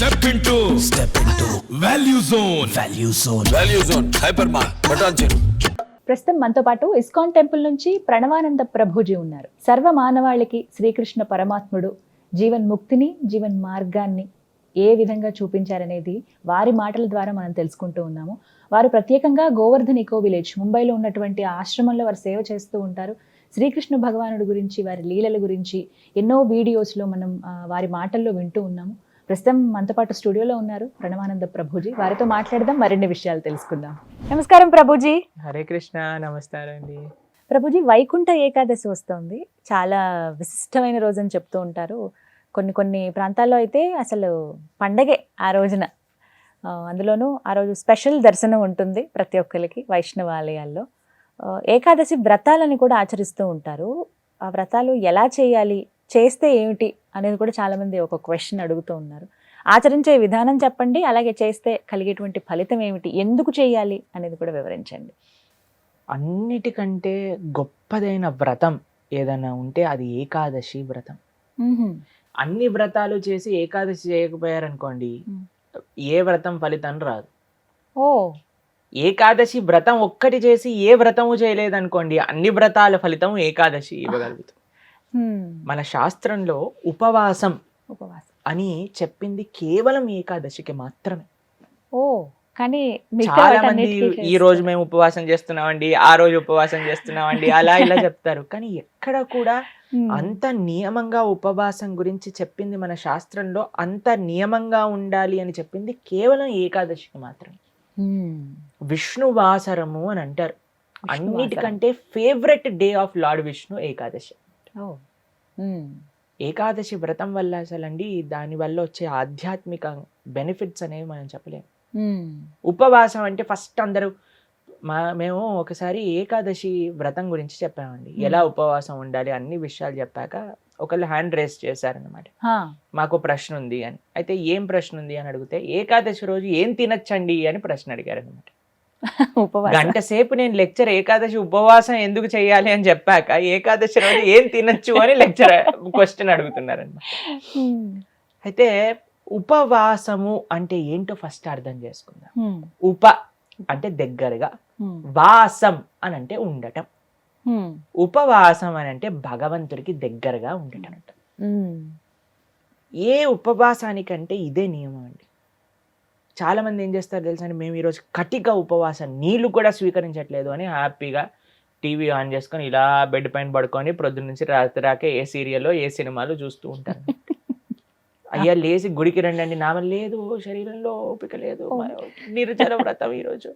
Step into step into value zone value zone value zone hyper మార్ బటాన్ చెరు ప్రస్తుతం మనతో పాటు ఇస్కాన్ టెంపుల్ నుంచి ప్రణవానంద ప్రభుజీ ఉన్నారు. సర్వ మానవాళికి శ్రీకృష్ణ పరమాత్ముడు. జీవన్ ముక్తిని జీవన్ మార్గాన్ని ఏ విధంగా చూపించారనేది వారి మాటల ద్వారా మనం తెలుసుకుంటూ ఉన్నాము. వారు ప్రత్యేకంగా గోవర్ధన్ ఇకో విలేజ్ ముంబైలో ఉన్నటువంటి ఆశ్రమంలో వారు సేవ చేస్తూ ఉంటారు. శ్రీకృష్ణ భగవానుడి గురించి వారి లీలల గురించి ఎన్నో వీడియోస్లో మనం వారి మాటల్లో వింటూ ఉన్నాము. ప్రస్తుతం మనతో పాటు స్టూడియోలో ఉన్నారు ప్రణవానంద ప్రభుజీ. వారితో మాట్లాడదాం మరిన్ని విషయాలు తెలుసుకుందాం. నమస్కారం ప్రభుజీ. హరే కృష్ణ నమస్కారం అండి. ప్రభుజీ వైకుంఠ ఏకాదశి వస్తుంది. చాలా విశిష్టమైన రోజు అని చెప్తూ ఉంటారు. కొన్ని కొన్ని ప్రాంతాల్లో అయితే అసలు పండగే ఆ రోజున. అందులోనూ ఆ రోజు స్పెషల్ దర్శనం ఉంటుంది ప్రతి ఒక్కరికి వైష్ణవ ఆలయాల్లో. ఏకాదశి వ్రతాలని కూడా ఆచరిస్తూ ఉంటారు. ఆ వ్రతాలు ఎలా చేయాలి? చేస్తే ఏమిటి అనేది కూడా చాలామంది ఒక క్వశ్చన్ అడుగుతూ ఉన్నారు. ఆచరించే విధానం చెప్పండి అలాగే చేస్తే కలిగేటువంటి ఫలితం ఏమిటి ఎందుకు చేయాలి అనేది కూడా వివరించండి. అన్నిటికంటే గొప్పదైన వ్రతం ఏదైనా ఉంటే అది ఏకాదశి వ్రతం. అన్ని వ్రతాలు చేసి ఏకాదశి చేయకపోయారనుకోండి. ఏ వ్రతం ఫలితం రాదు. ఓ. ఏకాదశి వ్రతం ఒక్కటి చేసి ఏ వ్రతము చేయలేదనుకోండి అన్ని వ్రతాల ఫలితం ఏకాదశి ఇవ్వగలుగుతాం. హ్మ్. మన శాస్త్రంలో ఉపవాసం ఉపవాసం అని చెప్పింది కేవలం ఏకాదశికి మాత్రమే ఓ కానీ చాలా మంది ఈ రోజు మేము ఉపవాసం చేస్తున్నామండి ఆ రోజు ఉపవాసం చేస్తున్నామండి అలా ఇలా చెప్తారు కానీ ఎక్కడ కూడా. అంత నియమంగా ఉపవాసం గురించి చెప్పింది మన శాస్త్రంలో అంత నియమంగా ఉండాలి అని చెప్పింది కేవలం ఏకాదశికి మాత్రమే. విష్ణువాసరము అని అంటారు. అన్నిటికంటే favourite day of Lord Vishnu Ekadashi. Ekadashi వ్రతం వల్ల అసలండి దాని వల్ల వచ్చే ఆధ్యాత్మిక బెనిఫిట్స్ అనేవి మనం చెప్పలేము. ఉపవాసం అంటే ఫస్ట్ అందరూ మా మేము ఒకసారి ఏకాదశి వ్రతం గురించి చెప్పామండి. ఎలా ఉపవాసం ఉండాలి అన్ని విషయాలు చెప్పాక ఒకళ్ళు హ్యాండ్ రేస్ చేశారనమాట. మాకు ప్రశ్న ఉంది అని. అయితే ఏం ప్రశ్న ఉంది అని అడిగితే ఏకాదశి రోజు ఏం తినచ్చండి అని ప్రశ్న అడిగారు అనమాట గంట సేపు నేను లెక్చర్ ఏకాదశి ఉపవాసం ఎందుకు చేయాలి అని చెప్పాక ఏకాదశి రోజు ఏం తినచ్చు అని లెక్చర్ క్వశ్చన్ అడుగుతున్నారనమాట హ్మ్. అయితే ఉపవాసము అంటే ఏంటో ఫస్ట్ అర్థం చేసుకుందాం. ఉప అంటే దగ్గరగా. వాసం అని అంటే ఉండటం. ఉపవాసం అని అంటే భగవంతుడికి దగ్గరగా ఉండటం. ఏ ఉపవాసానికంటే ఇదే నియమం అండి చాలా మంది ఏం చేస్తారు తెలుసా అండి? మేము ఈరోజు కటిక ఉపవాసం నీళ్ళు కూడా స్వీకరించట్లేదు అని హ్యాపీగా టీవీ ఆన్ చేసుకొని ఇలా బెడ్ పైన పడుకొని ప్రొద్దు నుంచి రాత్రి రాక ఏ సీరియల్లో ఏ సినిమాలు చూస్తూ ఉంటారు. అయ్యా లేచి గుడికి రండి అండి నామ లేదు శరీరంలో ఓపిక లేదు. నిర్జల వ్రతం ఈరోజు.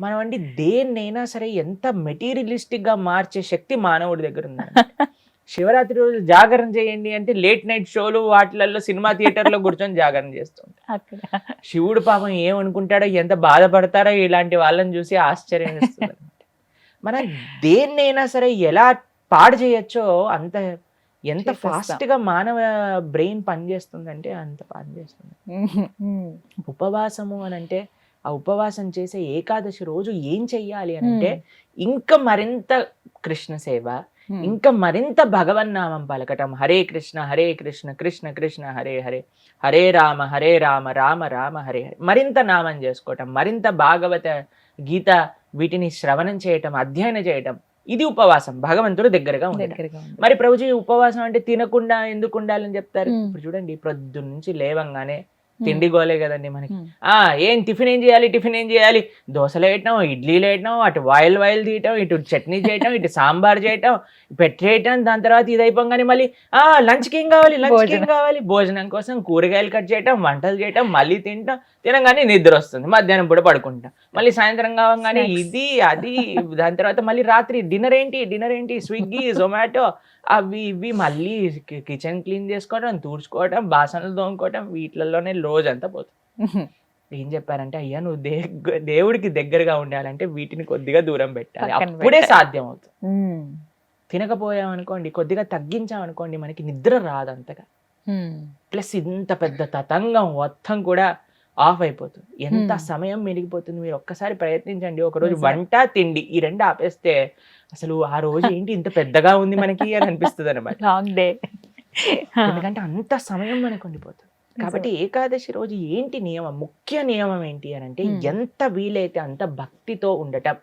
మనం అండి దేన్నైనా సరే ఎంత మెటీరియలిస్టిక్గా మార్చే శక్తి మానవుడి దగ్గర ఉందండి. శివరాత్రి రోజు జాగరణ చేయండి అంటే లేట్ నైట్ షోలు వాటిలలో సినిమా థియేటర్లో కూర్చొని జాగరణ చేస్తుంటారు అక్కడ శివుడు పాపం ఏమనుకుంటాడో ఎంత బాధపడతారో ఇలాంటి వాళ్ళని చూసి ఆశ్చర్యం వేస్తుంది మనం దేన్నైనా సరే ఎలా పాడు చేయొచ్చో అంత ఎంత చేసేస్తాం. ఫాస్ట్గా మానవ బ్రెయిన్ పనిచేస్తుందంటే అంత పనిచేస్తుంది. ఉపవాసము అని అంటే ఆ ఉపవాసం చేసే ఏకాదశి రోజు ఏం చెయ్యాలి అని అంటే. ఇంకా మరింత కృష్ణ సేవ. ఇంకా మరింత భగవన్నామం పలకటం. హరే కృష్ణ హరే కృష్ణ కృష్ణ కృష్ణ హరే హరే. హరే రామ హరే రామ రామ రామ హరే హరే. మరింత నామం చేసుకోవటం మరింత భాగవత గీత వీటిని శ్రవణం చేయటం అధ్యయనం చేయటం ఇది ఉపవాసం. భగవంతుడు దగ్గరగా ఉంది. మరి ప్రభుజీ ఉపవాసం అంటే తినకుండా ఎందుకు ఉండాలని చెప్తారు? మ్మ్. ఇప్పుడు చూడండి ప్రొద్దు నుంచి లేవంగానే తిండి గోలే కదండి మనకి. ఆ ఏం టిఫిన్ ఏం చేయాలి టిఫిన్ ఏం చేయాలి? దోశలు వేయటం ఇడ్లీలు వేయటం అటు వాయిల్ వాయిల్ తీయటం ఇటు చట్నీ చేయటం ఇటు సాంబార్ చేయటం పెట్టేయటం దాని తర్వాత ఇది అయిపోగానే మళ్ళీ ఆ లంచ్కి ఏం కావాలి లంచ్కి ఏం. కావాలి? భోజనం కోసం కూరగాయలు కట్ చేయటం వంటలు చేయటం మళ్ళీ తింటాం. తినగానే నిద్ర వస్తుంది. మధ్యాహ్నం పూట పడుకుంటాం. మళ్ళీ సాయంత్రం కావగానే. ఇది అది దాని తర్వాత మళ్ళీ రాత్రి డిన్నర్ ఏంటి? డిన్నర్ ఏంటి? స్విగ్గీ జొమాటో అవి ఇవి మళ్ళీ కిచెన్ క్లీన్ చేసుకోవడం తుడుచుకోవడం బాసనలు తోముకోవడం వీటిలలోనే రోజంతా పోతుంది. ఏం చెప్పారంటే అయ్యా నువ్వు దే దేవుడికి దగ్గరగా ఉండాలంటే వీటిని కొద్దిగా దూరం పెట్టాలి అప్పుడే. సాధ్యం అవుతుంది. తినకపోయామనుకోండి కొద్దిగా తగ్గించామనుకోండి మనకి నిద్ర రాదు అంతగా. ప్లస్ ఇంత పెద్ద తతంగం మొత్తం కూడా ఆఫ్ అయిపోతుంది. ఎంత. సమయం మెరిగిపోతుంది మీరు ఒక్కసారి ప్రయత్నించండి. ఒక రోజు నిజమే. వంట తిండి ఈ రెండు ఆపేస్తే అసలు ఆ రోజు ఏంటి ఇంత పెద్దగా ఉంది మనకి అని అనిపిస్తుంది అనమాట లాంగ్ డే ఎందుకంటే అంత సమయం మనకు ఉండిపోతుంది. కాబట్టి ఏకాదశి రోజు ఏంటి నియమం? ముఖ్య నియమం ఏంటి అని అంటే. ఎంత వీలైతే అంత భక్తితో ఉండటం.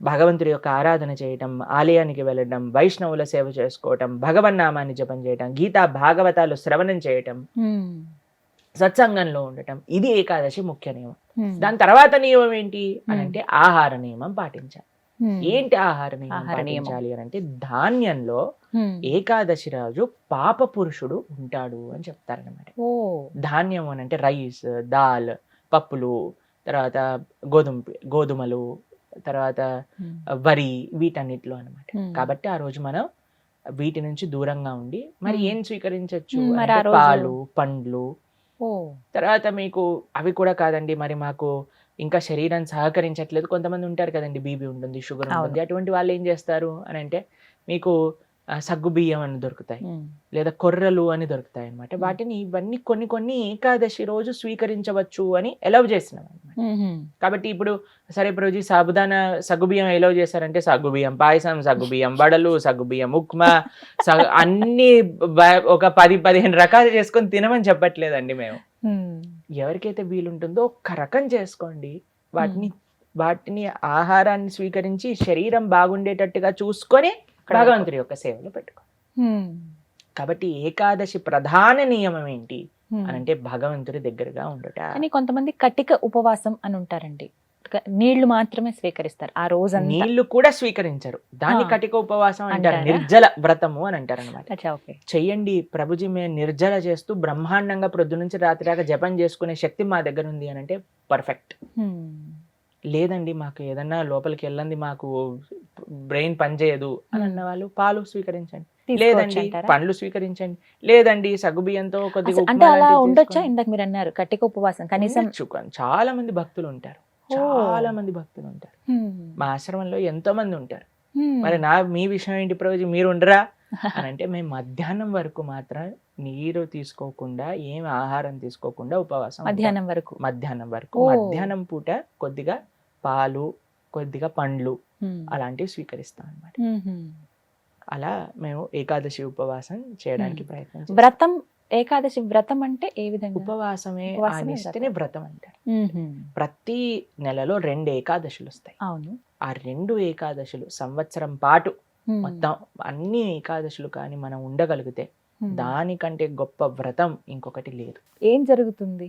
భగవంతుడి యొక్క ఆరాధన చేయటం ఆలయానికి వెళ్ళడం వైష్ణవుల సేవ చేసుకోవటం భగవన్నామాన్ని జపం చేయటం గీతా భాగవతాలు శ్రవణం చేయటం. సత్సంగంలో ఉండటం. ఇది ఏకాదశి ముఖ్య నియమం. దాని తర్వాత నియమం ఏంటి? అని. అంటే ఆహార నియమం పాటించాలి. ఏంటి ఆహార నియమం. పాటించాలి అని అంటే ధాన్యంలో ఏకాదశి రోజు పాప పురుషుడు ఉంటాడు అని చెప్తారనమాట ధాన్యం అని అంటే రైస్ దాల్ పప్పులు తర్వాత గోధుమ గోధుమలు తర్వాత వరి వీటన్నిటిలో అనమాట. కాబట్టి ఆ రోజు మనం వీటి నుంచి దూరంగా ఉండి మరి. ఏం స్వీకరించవచ్చు పాలు పండ్లు తర్వాత మీకు అవి కూడా కాదండి. మరి మాకు ఇంకా శరీరం సహకరించట్లేదు. కొంతమంది ఉంటారు కదండి. బీపీ ఉంటుంది షుగర్. ఉంటుంది. అటువంటి వాళ్ళు ఏం చేస్తారు అని అంటే మీకు ఆ, సగ్గు బియ్యం అని దొరుకుతాయి. లేదా కొర్రలు అని దొరుకుతాయి అనమాట. వాటిని ఇవన్నీ కొన్ని కొన్ని ఏకాదశి రోజు స్వీకరించవచ్చు అని ఎలవ్ చేస్తున్నాం అనమాట కాబట్టి ఇప్పుడు సరే రోజు సాబుదానా సగ్గుబియ్యం ఎలవ్ చేశారంటే సగ్గుబియ్యం పాయసం సగ్గుబియ్యం వడలు సగ్గుబియ్యం సగ- అన్ని ఒక పది పదిహేను రకాలు చేసుకొని తినమని చెప్పట్లేదండి మేము. ఎవరికైతే వీలుంటుందో ఒక్క రకం చేసుకోండి. వాటిని వాటిని ఆహారాన్ని స్వీకరించి శరీరం బాగుండేటట్టుగా చూసుకొని భగవంతుడి యొక్క సేవలో పెట్టుకో. కాబట్టి ఏకాదశి ప్రధాన నియమం ఏంటి. అని అంటే భగవంతుడి దగ్గరగా ఉండట. కానీ కొంతమంది కటిక ఉపవాసం అని ఉంటారండి. నీళ్ళు మాత్రమే స్వీకరిస్తారు ఆ రోజంతా. నీళ్ళు కూడా స్వీకరించరు. దాన్ని. కటిక ఉపవాసం అంటారు? నిర్జల వ్రతము అని అంటారు అనమాట చెయ్యండి ప్రభుజీ మేము నిర్జల చేస్తూ బ్రహ్మాండంగా ప్రొద్దు నుంచి రాత్రి దాకా జపం చేసుకునే శక్తి మా దగ్గర ఉంది అని అంటే పర్ఫెక్ట్. లేదండి మాకు ఏదన్నా లోపలికి వెళ్ళండి మాకు బ్రెయిన్ పనిచేయదు అని. అన్న వాళ్ళు పాలు స్వీకరించండి లేదండి? పండ్లు స్వీకరించండి లేదండి సగ్గుబియ్యంతో కొద్దిగా అంటే అలా ఉండొచ్చా. ఇందాక మీరు అన్నారు కటిక ఉపవాసం కనీసం చాలా మంది భక్తులు ఉంటారు. చాలా మంది భక్తులు ఉంటారు మా ఆశ్రమంలో ఎంతో మంది ఉంటారు మరి నా మీ విషయం ఏంటి ప్రభుజీ మీరు ఉండరా అని అంటే మేము మధ్యాహ్నం వరకు మాత్రం నీరు తీసుకోకుండా ఏం ఆహారం తీసుకోకుండా ఉపవాసం. మధ్యాహ్నం వరకు మధ్యాహ్నం వరకు. మధ్యాహ్నం పూట కొద్దిగా పాలు కొద్దిగా పండ్లు అలాంటివి స్వీకరిస్తాం అన్నమాట ఉమ్మ్. అలా మేము ఏకాదశి ఉపవాసం చేయడానికి. ప్రయత్నం. వ్రతం ఏకాదశి వ్రతం అంటే ఏ విధంగా ఉపవాసమే ఆనిస్తేనే వ్రతం అంటారు. ప్రతి నెలలో రెండు ఏకాదశులు వస్తాయి అవును ఆ రెండు ఏకాదశులు సంవత్సరం పాటు మొత్తం అన్ని ఏకాదశులు కానీ మనం ఉండగలిగితే. దానికంటే గొప్ప వ్రతం ఇంకొకటి లేదు ఏం జరుగుతుంది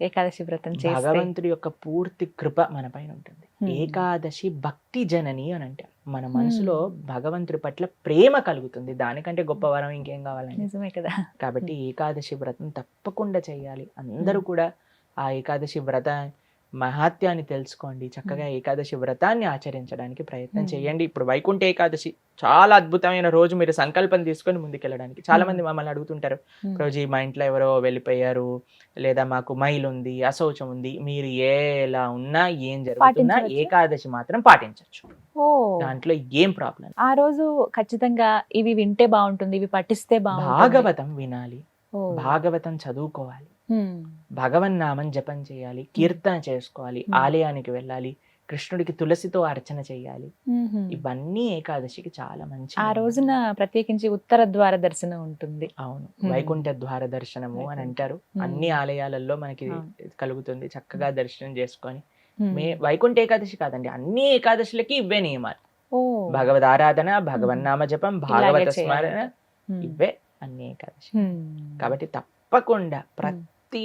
ఏకాదశి వ్రతం చేస్తే భగవంతుడి యొక్క పూర్తి కృప మన పైన ఉంటుంది. ఏకాదశి భక్తి జనని అని అంటారు మన మనసులో భగవంతుడి పట్ల ప్రేమ కలుగుతుంది. దానికంటే గొప్ప వరం ఇంకేం కావాలండి? నిజమే కదా. కాబట్టి ఏకాదశి వ్రతం తప్పకుండా చేయాలి. అందరూ కూడా ఆ ఏకాదశి వ్రత మహాత్యాన్ని తెలుసుకోండి. చక్కగా ఏకాదశి వ్రతాన్ని ఆచరించడానికి ప్రయత్నం. చేయండి. ఇప్పుడు వైకుంఠ ఏకాదశి చాలా అద్భుతమైన రోజు. మీరు సంకల్పం తీసుకొని ముందుకెళ్ళడానికి చాలా మంది మమ్మల్ని అడుగుతుంటారు. రోజు మా ఇంట్లో ఎవరో వెళ్ళిపోయారు లేదా మాకు మైల్ ఉంది అశౌచం ఉంది. మీరు ఎలా ఉన్నా ఏం జరుగుతున్నా? ఏకాదశి మాత్రం పాటించవచ్చు. దాంట్లో ఏం ప్రాబ్లం ఆ రోజు ఖచ్చితంగా ఇవి వింటే బాగుంటుంది ఇవి పఠిస్తే బాగుంటుంది. భాగవతం వినాలి. భాగవతం చదువుకోవాలి. భగవన్నామం జపం చేయాలి కీర్తన చేసుకోవాలి. ఆలయానికి వెళ్ళాలి కృష్ణుడికి తులసితో అర్చన చేయాలి. ఇవన్నీ ఏకాదశికి చాలా మంచి ఆ రోజున ప్రత్యేకించి ఉత్తర ద్వార దర్శనం ఉంటుంది అవును. వైకుంఠ ద్వార దర్శనము అని. అంటారు. అన్ని ఆలయాలలో మనకి. కలుగుతుంది చక్కగా దర్శనం చేసుకొని. మే వైకుంఠ ఏకాదశి కాదండి అన్ని ఏకాదశులకి ఇవే నియమాలు భగవద్ ఆరాధన భగవన్నామ జపం భాగవత. స్మరణ. ఇవే అన్ని ఏకాదశి. కాబట్టి తప్పకుండా ప్రతి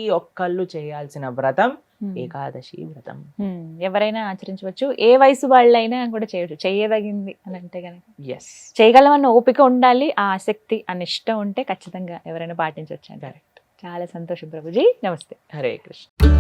ఒక్కళ్ళు చేయాల్సిన వ్రతం. ఏకాదశి వ్రతం. ఎవరైనా ఆచరించవచ్చు. ఏ వయసు వాళ్ళైనా కూడా చేయొచ్చు. చేయదగింది అని అంటే కనుక ఎస్ చేయగలమన్న ఓపిక ఉండాలి. ఆ ఆసక్తి ఆ నిష్టం ఉంటే ఖచ్చితంగా ఎవరైనా పాటించవచ్చు Correct. చాలా సంతోషం ప్రభుజీ. నమస్తే. హరే కృష్ణ.